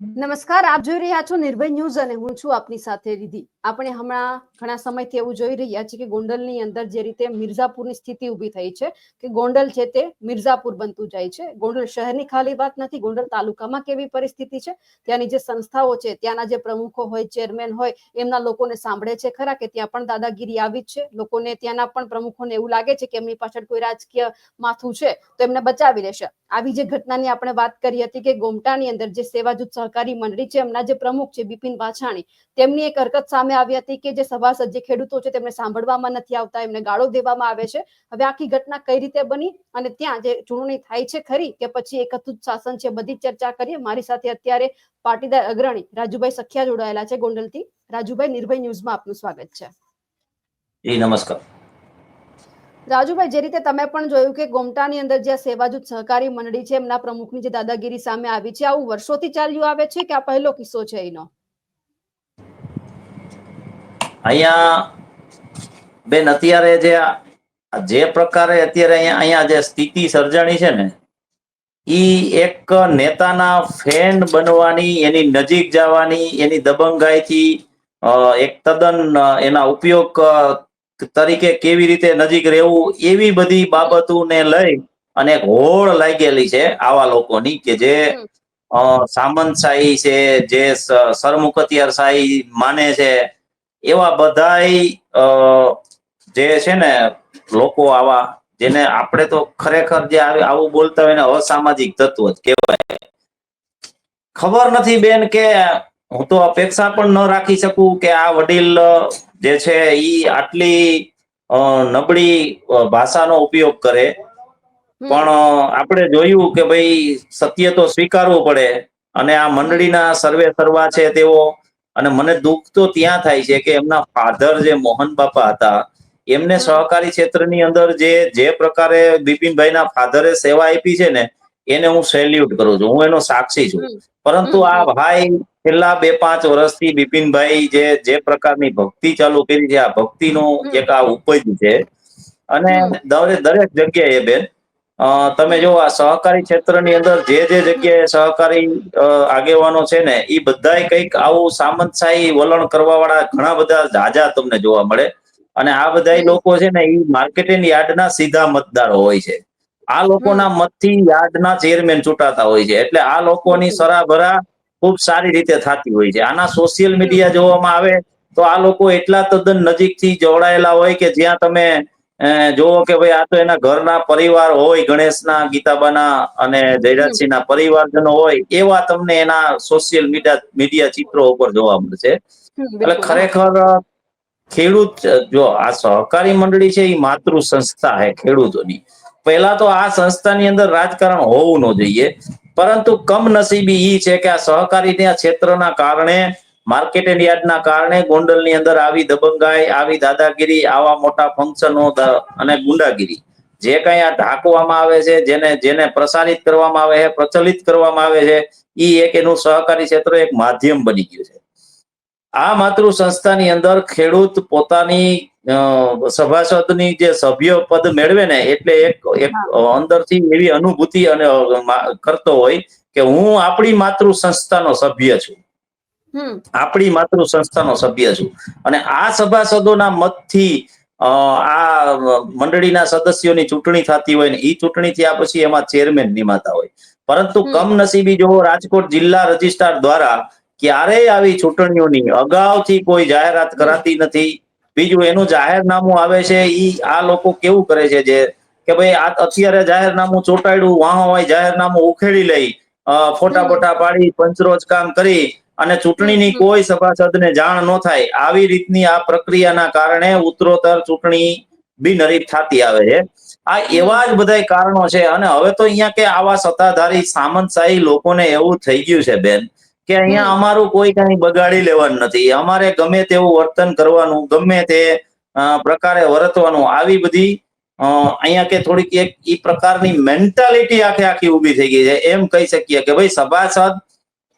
નમસ્કાર, આપ જોઈ રહ્યા છો નિર્ભય ન્યૂઝ અને હું છું આપની સાથે રિધિ આપણે હમણાં ઘણા સમયથી એવું જોઈ રહ્યા છીએ કે ગોંડલની અંદર જે રીતે મિર્ઝાપુરની સ્થિતિ ઊભી થઈ છે, કે ગોંડલ છે તે મિર્ઝાપુર બનતું જાય છે. ગોંડલ શહેરની ખાલી વાત નથી, ગોંડલ તાલુકામાં કેવી પરિસ્થિતિ છે? ત્યાંની જે સંસ્થાઓ છે, ત્યાંના જે પ્રમુખો હોય, ચેરમેન હોય, એમના લોકોને સાંભળે છે ખરા કે ત્યાં પણ દાદાગીરી આવી જ છે? લોકોને ત્યાંના પણ પ્રમુખોને એવું લાગે છે કે એમની પાછળ કોઈ રાજકીય માથું છે, તો એમને બચાવી લેશે. આવી જે ઘટનાની આપણે વાત કરી હતી કે ગોમટાની અંદર જે સેવા જૂથ સહકારી મંડળી છે, એમના જે પ્રમુખ છે, બિપિન વાછાણી, તેમની એક હરકત સામે આવી હતી કે જે સભાસદ જે ખેડૂતો છે, તેમને સાંભળવામાં નથી આવતા, એમને ગાળો દેવામાં આવે છે. હવે આખી ઘટના કઈ રીતે બની અને ત્યાં જે ચૂંટણી થાય છે ખરી કે પછી એકત્રિત શાસન છે, બધી ચર્ચા કરીએ. મારી સાથે અત્યારે પાટીદાર અગ્રણી રાજુભાઈ સખિયા જોડાયેલા છે ગોંડલથી. રાજુભાઈ, નિર્ભય ન્યૂઝમાં આપનું સ્વાગત છે. નમસ્કાર. રાજુભાઈ, જે રીતે તમે પણ જોયું કે ગોમટાની અંદર જે સેવા જૂથ સહકારી મંડળી છે, એમના પ્રમુખની જે દાદાગીરી સામે આવી છે, આવું વર્ષોથી ચાલ્યું આવે છે કે આ પહેલો કિસ્સો છે એનો? અહીંયા બેન, અત્યારે જે જે પ્રકારે અત્યારે અહીંયા અહીંયા જે સ્થિતિ સર્જાણી છે ને, ઈ એક નેતાના ફેન બનવાની, એની નજીક જવાની, એની દબંગાઈથી એક તદ્દન એના ઉપયોગ તરીકે કેવી રીતે નજીક રહેવું એવી બધી બાબતોને લઈ અને એક હોળ લાગેલી છે આવા લોકોની કે જે સામંત શાહી સામંતશાહી છે જે સરમુખતિયાર સરમુખત્યારશાહી માને છે એવા બધાય અ, જે છે ને લોકો આવા જેને આપણે તો ખરેખર જે આવું બોલતા હોય ને અસામાજિક તત્વ જ કહેવાય. ખબર નથી બેન કે હું તો અપેક્ષા પણ ન રાખી શકું કે આ વડીલ જે છે ઈ આટલી નબળી ભાષાનો ઉપયોગ કરે. પણ આપણે જોયું કે ભાઈ સત્ય તો સ્વીકારવું પડે અને આ મંડળીના સર્વે સર્વા છે તેઓ અને મને દુઃખ તો ત્યાં થાય છે કે એમના ફાધર જે મોહન બાપા હતા એમને. સહકારી ક્ષેત્રની અંદર જે જે પ્રકારે બિપિનભાઈના ફાધરે સેવા આપી છે ને એને હું સેલ્યુટ કરું છું હું એનો સાક્ષી છું. પરંતુ આ ભાઈ છેલ્લા બે પાંચ વર્ષથી બિપિનભાઈ જે જે પ્રકારની ભક્તિ ચાલુ કરી છે આ ભક્તિનું એક આ ઉપજ છે. અને દરેક જગ્યાએ બેન તમે જો આ સહકારી ક્ષેત્રની અંદર જે જે જગ્યાએ સહકારી આગેવાનો છે ને એ બધાય કંઈક આવું સામંતશાહી વલણ કરવા વાળા ઘણા બધા જાજા તમને જોવા મળે. અને આ બધા લોકો છે ને એ માર્કેટિંગ યાર્ડના સીધા મતદારો હોય છે. આ લોકોના મતથી યાર્ડના ચેરમેન ચૂંટાતા હોય છે. એટલે આ લોકોની સરાભરા ખૂબ સારી રીતે થતી હોય છે. આના સોશિયલ મીડિયા જોવામાં આવે તો આ લોકો એટલા તદ્દન નજીકથી જોડાયેલા હોય કે જ્યાં તમે જોવો કે ભાઈ આ તો એના ઘરના પરિવાર હોય ગણેશના ગીતાબાના અને જયરાજસિંહના પરિવારજનો હોય એવા તમને એના સોશિયલ મીડિયા મીડિયા ચિત્રો ઉપર જોવા મળશે. એટલે ખરેખર ખેડૂત જો આ સહકારી મંડળી છે એ માતૃ સંસ્થા છે ખેડૂતોની. પહેલા તો આ સંસ્થાની અંદર રાજકારણ હોવું ન જોઈએ. પરંતુ કમનસીબી ઈ છે કે આ સહકારી ક્ષેત્રના કારણે માર્કેટ યાર્ડના કારણે ગોંડલની અંદર આવી દબંગાઈ, આવી દાદાગીરી, આવા મોટા ફંક્શનો અને ગુંડાગીરી. જે કઈ આ ઢાંકવામાં આવે છે, જેને જેને પ્રસારિત કરવામાં આવે છે, પ્રચલિત કરવામાં આવે છે, ઈ એક એનું સહકારી ક્ષેત્ર એક માધ્યમ બની ગયું છે. આ માતૃ સંસ્થાની અંદર ખેડૂત પોતાની સભાસદની જે સભ્ય પદ મેળવે ને એટલે એક એક અંદરથી એવી અનુભૂતિ અને કરતો હોય કે હું આપણી માતૃ સંસ્થાનો સભ્ય છું. આપણી માતૃ સંસ્થાનો સભ્ય છું. અને આ સભાસદોના મતથી આ મંડળીના સદસ્યોની ચૂંટણી થતી હોય ને એ ચૂંટણી થયા પછી એમાં ચેરમેન નિમાતા હોય. પરંતુ કમનસીબી જો રાજકોટ જિલ્લા રજિસ્ટ્રાર દ્વારા ક્યારેય આવી ચૂંટણીઓની અગાઉથી કોઈ જાહેરાત કરાતી નથી. બીજું એનું જાહેરનામું આવે છે ઈ આ લોકો કેવું કરે છે જે કે ભાઈ આ અત્યારે જાહેરનામું ચોંટાડ્યું વાહ હોય જાહેરનામું ઉખેડી લઈ ફોટા ફોટા પાડી પંચરોજ કામ કરી અને ચૂંટણીની. કોઈ સભાસદને જાણ ન થાય. આવી રીતની આ પ્રક્રિયાના કારણે ઉત્તરોત્તર ચૂંટણી બિનહરીફ થતી આવે છે. આ એવા જ બધા કારણો છે અને હવે તો અહીંયા કે આવા સત્તાધારી સામંતશાહી લોકોને એવું થઈ ગયું છે બેન. કે અહીંયા અમારું કોઈ કઈ બગાડી લેવાનું નથી. અમારે ગમે તેવું વર્તન કરવાનું ગમે તે પ્રકારે વર્તવાનું આવી બધી અહીંયા કે થોડીક એક એ પ્રકારની મેન્ટાલિટી આખે આખી ઊભી થઈ ગઈ છે. એમ કહી શકીએ કે ભાઈ સભાસદ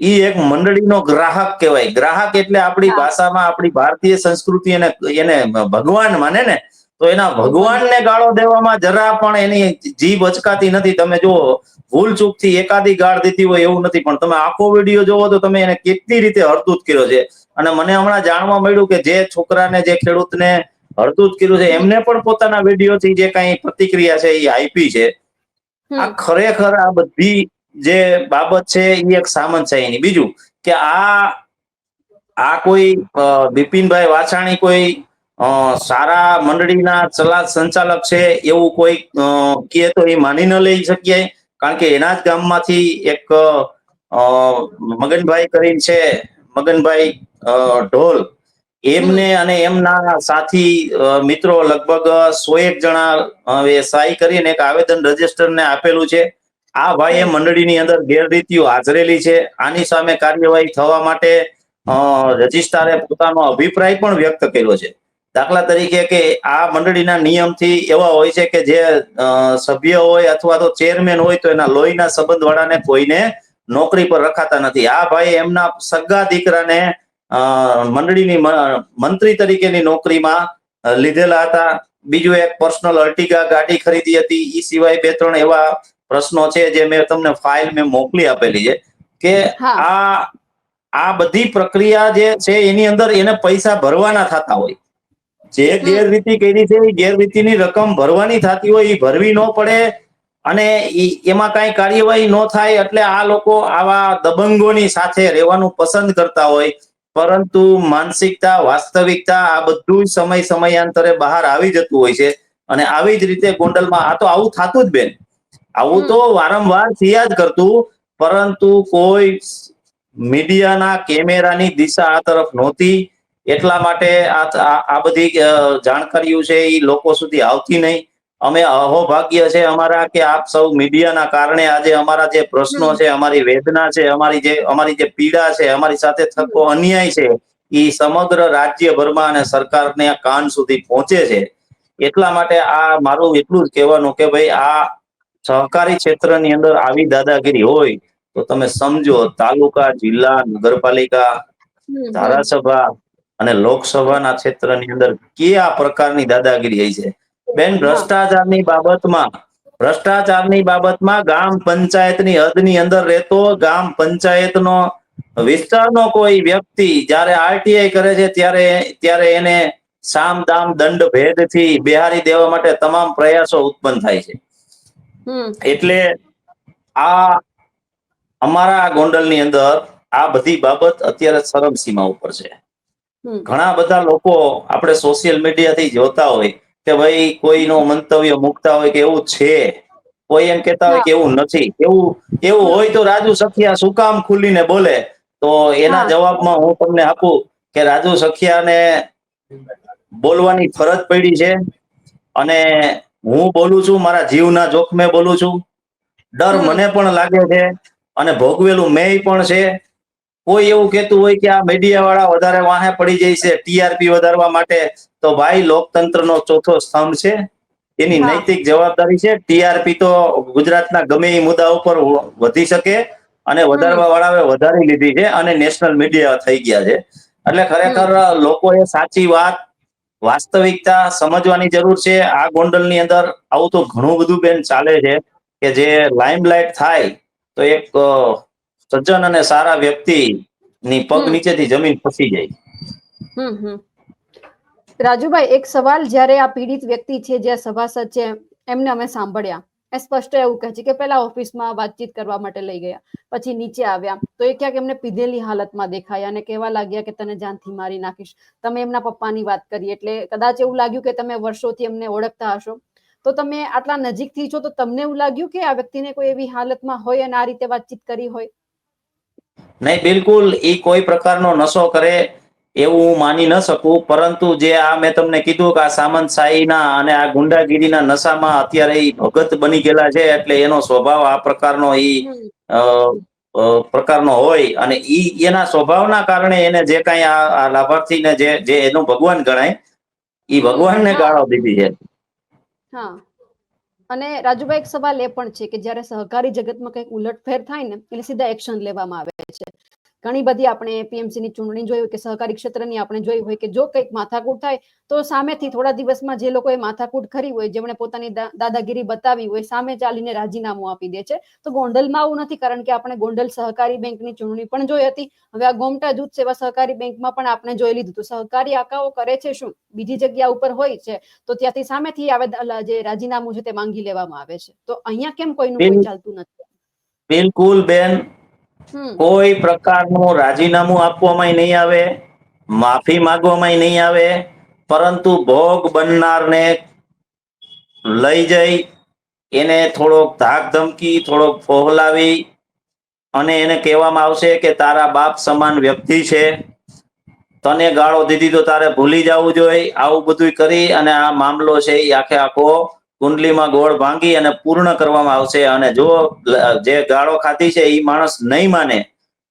એ એક મંડળીનો ગ્રાહક કહેવાય. ગ્રાહક એટલે આપણી ભાષામાં આપણી ભારતીય સંસ્કૃતિ એને એને ભગવાન માને ને તો એના ભગવાન. ભગવાનને ગાળો દેવામાં જરા પણ એની જીભ અચકાતી નથી. તમે જુઓ ભૂલ ચૂકથી એકાદી ગાળ દીધી હોય એવું નથી પણ તમે આખો વીડિયો જોવો તો તમે એને કેટલી રીતે હળદૂત કર્યો છે? અને મને હમણાં જાણવા મળ્યું કે જે છોકરાને જે ખેડૂતને હળદૂત કર્યું છે એમને પણ પોતાના વિડીયોથી જે કઈ પ્રતિક્રિયા છે એ આપી છે. આ ખરેખર આ બધી જે બાબત છે એ એક સામંતશાહીની બીજું કે આ આ કોઈ બિપિનભાઈ વાછાણી કોઈ સારા મંડળીના ચલા સંચાલક છે એવું કોઈ કે કહે તો એ માની ન લઈ શકીએ કારણ કે એના જ ગામમાંથી એક મગનભાઈ કરીને છે મગનભાઈ ઢોલ. એમને અને એમના સાથી મિત્રો લગભગ સો એક જણા એ સહી કરીને એક આવેદન રજિસ્ટર ને આપેલું છે. આ ભાઈએ મંડળીની અંદર ગેરરીતિઓ હાજરેલી છે. આની સામે કાર્યવાહી થવા માટે રજિસ્ટ્રારે પોતાનો અભિપ્રાય પણ વ્યક્ત કર્યો છે. દાખલા તરીકે કે આ મંડળીના નિયમથી એવા હોય છે કે જે સભ્ય હોય અથવા તો ચેરમેન હોય તો એના લોહીના સંબંધ વાળાને કોઈને નોકરી પર રખાતા નથી. આ ભાઈ એમના સગા દીકરાને મંડળીની મંત્રી તરીકેની નોકરીમાં લીધેલા હતા. બીજું એક પર્સનલ અર્ટિગા ગાડી ખરીદી હતી. એ સિવાય બે ત્રણ એવા પ્રશ્નો છે જે મેં તમને ફાઇલ મેં મોકલી આપેલી છે કે આ આ બધી પ્રક્રિયા જે છે એની અંદર એને પૈસા ભરવાના થતા હોય. જે. ગેરરીતિ કરી છે એ ગેરરીતિની રકમ ભરવાની થતી હોય એ ભરવી ન પડે અને એમાં કાંઈ કાર્યવાહી ન થાય એટલે આ લોકો આવા દબંગોની સાથે રહેવાનું પસંદ કરતા હોય. પરંતુ માનસિકતા વાસ્તવિકતા આ બધું જ સમય સમયાંતરે બહાર આવી જતું હોય છે અને આવી જ રીતે ગોંડલમાં આ તો આવું થતું જ બેન. આવું તો વારંવાર થયા જ કરતું પરંતુ કોઈ મીડિયાના કેમેરાની દિશા આ તરફ નહોતી. એટલા માટે આ બધી જાણકારીઓ છે એ લોકો સુધી આવતી નહીં અમે અહોભાગ્ય છે અમારા કે આપ સૌ મીડિયાના કારણે આજે અમારા જે પ્રશ્નો છે અમારી વેદના છે અમારી જે અમારી જે પીડા છે અમારી સાથે થતો અન્યાય છે એ સમગ્ર રાજ્યભરમાં અને સરકારને કાન સુધી પહોંચે છે એટલા માટે આ મારું એટલું જ કહેવાનું કે ભાઈ આ સહકારી ક્ષેત્રની અંદર આવી દાદાગીરી હોય તો તમે સમજો તાલુકા જિલ્લા નગરપાલિકા. ધારાસભા અને લોકસભાના ક્ષેત્રની અંદર કયા પ્રકારની દાદાગીરી હોય છે? બેન. ભ્રષ્ટાચારની બાબતમાં ભ્રષ્ટાચારની બાબતમાં ગામ પંચાયતની હદની અંદર રહેતો ગામ પંચાયતનો વિસ્તારનો કોઈ વ્યક્તિ જ્યારે આરટીઆઈ કરે છે ત્યારે ત્યારે એને સામ દામ દંડ ભેદથી બિહારી દેવા માટે તમામ પ્રયાસો ઉત્પન્ન થાય છે. એટલે આ અમારા ગોંડલની અંદર આ બધી બાબત અત્યારે ચરમસીમા ઉપર છે. ઘણા બધા લોકો આપણે સોશિયલ મીડિયાથી જોતા હોય કે ભાઈ કોઈનો મંતવ્ય મૂકતા હોય કે એવું છે. કોઈ એમ કેતા હોય કે એવું નથી. એવું એવું હોય તો રાજુ સખિયા શું કામ ખુલીને બોલે? તો એના જવાબમાં હું તમને આપું કે રાજુ સખિયાને બોલવાની ફરજ પડી છે અને હું બોલું છું મારા જીવના જોખમે બોલું છું. ડર મને પણ લાગે છે અને ભોગવેલું મેં પણ છે. કોઈ એવું કહેતું હોય કે આ મીડિયા વાળા વધારે વાહે પડી જાય છે ટીઆરપી વધારવા માટે તો ભાઈ લોકતંત્રનો ચોથો સ્તંભ છે. એની નૈતિક જવાબદારી છે. ટીઆરપી તો ગુજરાતના ગમે એ મુદ્દા ઉપર વધી શકે અને વધારવા વાળાએ વધારી લીધી છે અને નેશનલ મીડિયા થઈ ગયા છે. એટલે ખરેખર લોકોએ સાચી વાત વાસ્તવિકતા સમજવાની જરૂર છે. આ ગોંડલની અંદર આવું તો ઘણું બધું બેન ચાલે છે કે જે લાઇમલાઇટ થાય તો એક સજ્જન અને સારા વ્યક્તિ ની પગ નીચેથી જમીન ખસી જાય. રાજુભાઈ એક સવાલ જ્યારે આ પીડિત વ્યક્તિ છે જે સભાસદ છે એમને અમે સાંભળ્યા. એ સ્પષ્ટ એવું કહે છે કે પેલા ઓફિસમાં વાતચીત કરવા માટે લઈ ગયા પછી નીચે આવ્યા. તો એ ક્યાંક એમને પીધેલી હાલતમાં દેખાયા અને કહેવા લાગ્યા કે તને જાનથી મારી નાખીશ. તમે એમના પપ્પાની વાત કરી એટલે કદાચ એવું લાગ્યું કે તમે વર્ષોથી એમને ઓળખતા હશો. તો તમે આટલા નજીકથી છો તો તમને એવું લાગ્યું કે આ વ્યક્તિને કોઈ એવી હાલતમાં હોય અને આ રીતે વાતચીત કરી હોય? નહીં બિલકુલ એ કોઈ પ્રકારનો નશો કરે એવું હું માની ન શકું પરંતુ જે આ મેં તમને કીધું કે આ સામંતશાહીના અને આ ગુંડાગીરીના નશામાં અત્યારે એ ભગત બની ગયેલા છે એટલે એનો સ્વભાવ આ પ્રકારનો અ, પ્રકારનો હોય અને ઈ એના સ્વભાવના કારણે એને જે કાંઈ આ લાભાર્થીને જે જે એનું ભગવાન ગણાય એ ભગવાનને. ગાળો દીધી છે હા અને રાજુભાઈ એક સવાલ એ પણ છે કે જ્યારે સહકારી જગતમાં કંઈક ઉલટફેર થાય ને, એટલે સીધા એક્શન લેવામાં આવે છે. ઘણી બધી આપણે પીએમસીની ચૂંટણી જોઈ હોય કે સહકારી ક્ષેત્રની આપણે જોઈ હોય કે જો કંઈક માથાકૂટ થાય તો સામેથી થોડા દિવસમાં જે લોકોએ માથાકૂટ કરી હોય જેમણે પોતાની દાદાગીરી બતાવી હોય સામે ચાલીને રાજીનામું આપી દે છે. તો ગોંડલમાં આવું નથી કારણ કે આપણે ગોંડલ સહકારી બેંકની ચૂંટણી પણ જોઈ હતી. હવે આ ગોમટા જૂથ સેવા સહકારી બેંકમાં પણ આપણે જોઈ લીધું તો સહકારી આકાઓ કરે છે શું? બીજી જગ્યા ઉપર હોય છે તો ત્યાંથી સામેથી આવે જે રાજીનામું છે તે માંગી લેવામાં આવે છે. તો અહીંયા કેમ કોઈનું કોઈ ચાલતું નથી? બિલકુલ બેન કોઈ પ્રકારનું રાજીનામું આપવામાં નહીં આવે, માફી માંગવામાં નહીં આવે, પરંતુ ભોગ બનનારને લઈ જઈ, એને થોડોક ધાક ધમકી થોડોક ફોહલાવી અને એને કહેવામાં આવશે કે તારા બાપ સમાન વ્યક્તિ છે. તને ગાળો દીધી તો તારે ભૂલી જવું જોઈએ, આવું બધું કરી અને આ મામલો છે એ આખે આખો કુંડલીમાં ગોળ ભાંગી અને પૂર્ણ કરવામાં આવશે અને જો જે ગાળો ખાધી છે એ માણસ નહીં માને,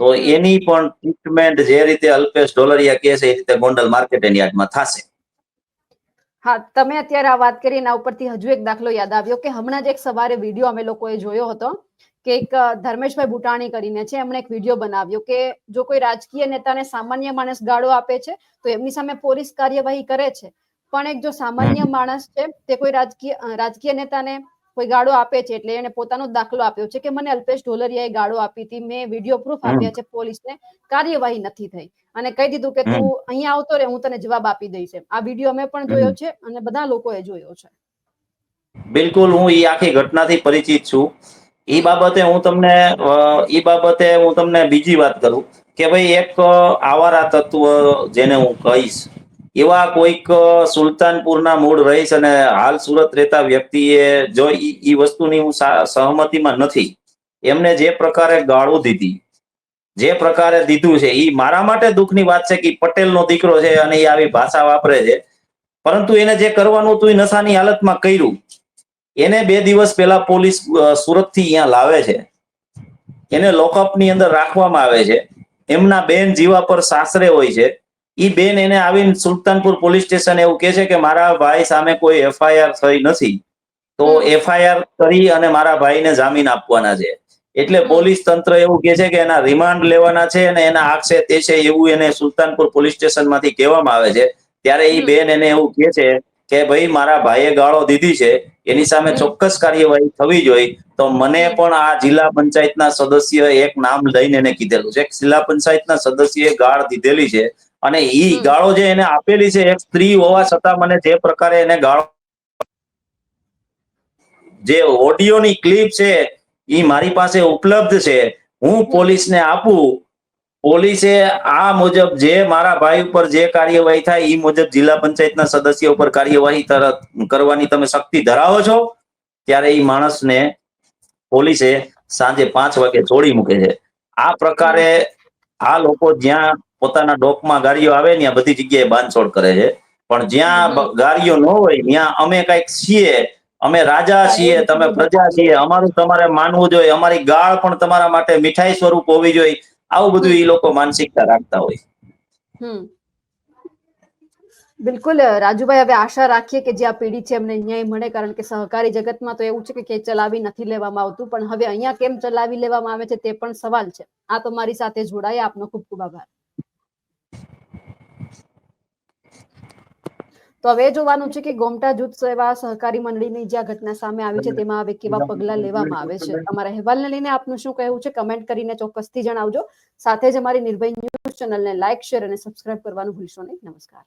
તો એની પણ ટ્રીટમેન્ટ જે રીતે અલ્પેશ ઢોલરિયા કહે છે, એ રીતે ગોંડલ માર્કેટ યાર્ડમાં થશે. હા, તમે અત્યારે આ વાત કરી, એના ઉપરથી હજુ એક દાખલો યાદ આવ્યો કે હમણાં જ એક સવારે વીડિયો અમે લોકોએ જોયો હતો કે એક ધર્મેશભાઈ ભૂટાણી કરીને છે, એમણે એક વીડિયો બનાવ્યો કે જો કોઈ રાજકીય નેતાને સામાન્ય માણસ ગાળો આપે છે, તો એમની સામે પોલીસ કાર્યવાહી કરે છે. પણ એક જો સામાન્ય માણસ છે તે કોઈ રાજકીય રાજકીય નેતાને કોઈ ગાળો આપે છે એટલે એને પોતાનો દાખલો આપ્યો છે કે મને અલ્પેશ ઢોલરિયાએ ગાળો આપી હતી મેં વીડિયો પ્રૂફ આપ્યા છે પોલીસને કાર્યવાહી નથી થઈ. અને કહી દીધું કે તું અહીંયા આવતો રે હું તને જવાબ આપી દઈશ. આ વીડિયો અમે પણ જોયો છે અને બધા લોકોએ જોયો છે. બિલકુલ હું ઈ આખી ઘટનાથી પરિચિત છું. ઈ બાબતે હું તમને એ બાબતે હું તમને બીજી વાત કરું કે ભાઈ એક આવારા તત્વ જેને હું કહીશ એવા કોઈક સુલતાનપુરના મૂળ રહીશ અને હાલ સુરત રહેતા વ્યક્તિએ જો એ વસ્તુની હું સહમતિમાં નથી, એમને જે પ્રકારે ગાળો દીધી, જે પ્રકારે દીધું છે એ મારા માટે દુઃખની વાત છે કે પટેલનો દીકરો છે અને એ આવી ભાષા વાપરે છે. પરંતુ એને જે કરવાનું હતું એ નશાની હાલતમાં કર્યું. એને બે દિવસ પહેલા પોલીસ સુરતથી અહીંયા લાવે છે. એને લોકઅપની અંદર રાખવામાં આવે છે. એમના બેન જીવા પર સાસરે હોય છે. ઈ બેન એને આવીને સુલતાનપુર પોલીસ સ્ટેશન એવું કે છે કે મારા ભાઈ સામે કોઈ એફઆઈઆર થઈ નથી. તો એફઆઈઆર કરી અને મારા ભાઈને જામીન આપવાના છે. એટલે પોલીસ તંત્ર એવું કે છે કે એના રિમાન્ડ લેવાના છે અને એના આક્ષે તે છે એવું એને સુલતાનપુર પોલીસ સ્ટેશનમાંથી કહેવામાં આવે છે. ત્યારે એ બેન એને એવું કહે છે કે ભાઈ મારા ભાઈએ ગાળો દીધી છે એની સામે ચોક્કસ કાર્યવાહી થવી જોઈએ. તો મને પણ આ જિલ્લા પંચાયતના સદસ્ય એક નામ લઈને એને કીધેલું છે. જિલ્લા પંચાયતના સદસ્યએ ગાળ દીધેલી છે. અને ઈ ગાળો જે એને આપેલી છે એક સ્ત્રી હોવા છતાં મને જે પ્રકારે એને ગાળો જે ઓડિયોની ક્લિપ છે ઈ મારી પાસે ઉપલબ્ધ છે. હું પોલીસને આપું. પોલીસે આ મુજબ જે મારા ભાઈ ઉપર જે કાર્યવાહી થાય એ મુજબ જિલ્લા પંચાયતના સદસ્ય ઉપર કાર્યવાહી તરત કરવાની તમે શક્તિ ધરાવો છો ત્યારે એ માણસને પોલીસે સાંજે પાંચ વાગે છોડી મૂકે છે. આ પ્રકારે આ લોકો જ્યાં પોતાના ડોકમાં ગાડીઓ આવે ને બધી જગ્યાએ બાંધછોડ કરે છે. પણ જ્યાં ગાડીઓ ન હોય, ત્યાં અમે કંઈક છીએ, અમે રાજા છીએ, તમે પ્રજા છીએ, અમારું તમારે માનવું જોઈએ, અમારી ગાળ પણ તમારા માટે મીઠાઈ સ્વરૂપ હોવી જોઈએ. આવું બધું એ લોકો માનસિકતા રાખતા હોય. બિલકુલ રાજુભાઈ, હવે આશા રાખીએ કે જે આ પેઢી છે એમને ન્યાય મળે, કારણ કે સહકારી જગતમાં તો એવું છે કે ચલાવી નથી લેવામાં આવતું, પણ હવે અહીંયા કેમ ચલાવી લેવામાં આવે છે તે પણ સવાલ છે. આ તો મારી સાથે જોડાયા, આપનો ખૂબ ખૂબ આભાર. તો હવે જોવાનું છે કે ગોમટા જૂથ સેવા સહકારી મંડળીની જે ઘટના સામે આવી છે, તેમાં હવે કેવા પગલા લેવામાં આવે છે? અમારા અહેવાલને લઈને આપનું શું કહેવું છે? કમેન્ટ કરીને ચોક્કસથી જણાવજો. સાથે જ અમારી નિર્ભય ન્યૂઝ ચેનલને લાઇક શેર અને સબસ્ક્રાઇબ કરવાનું ભૂલશો નહીં. નમસ્કાર.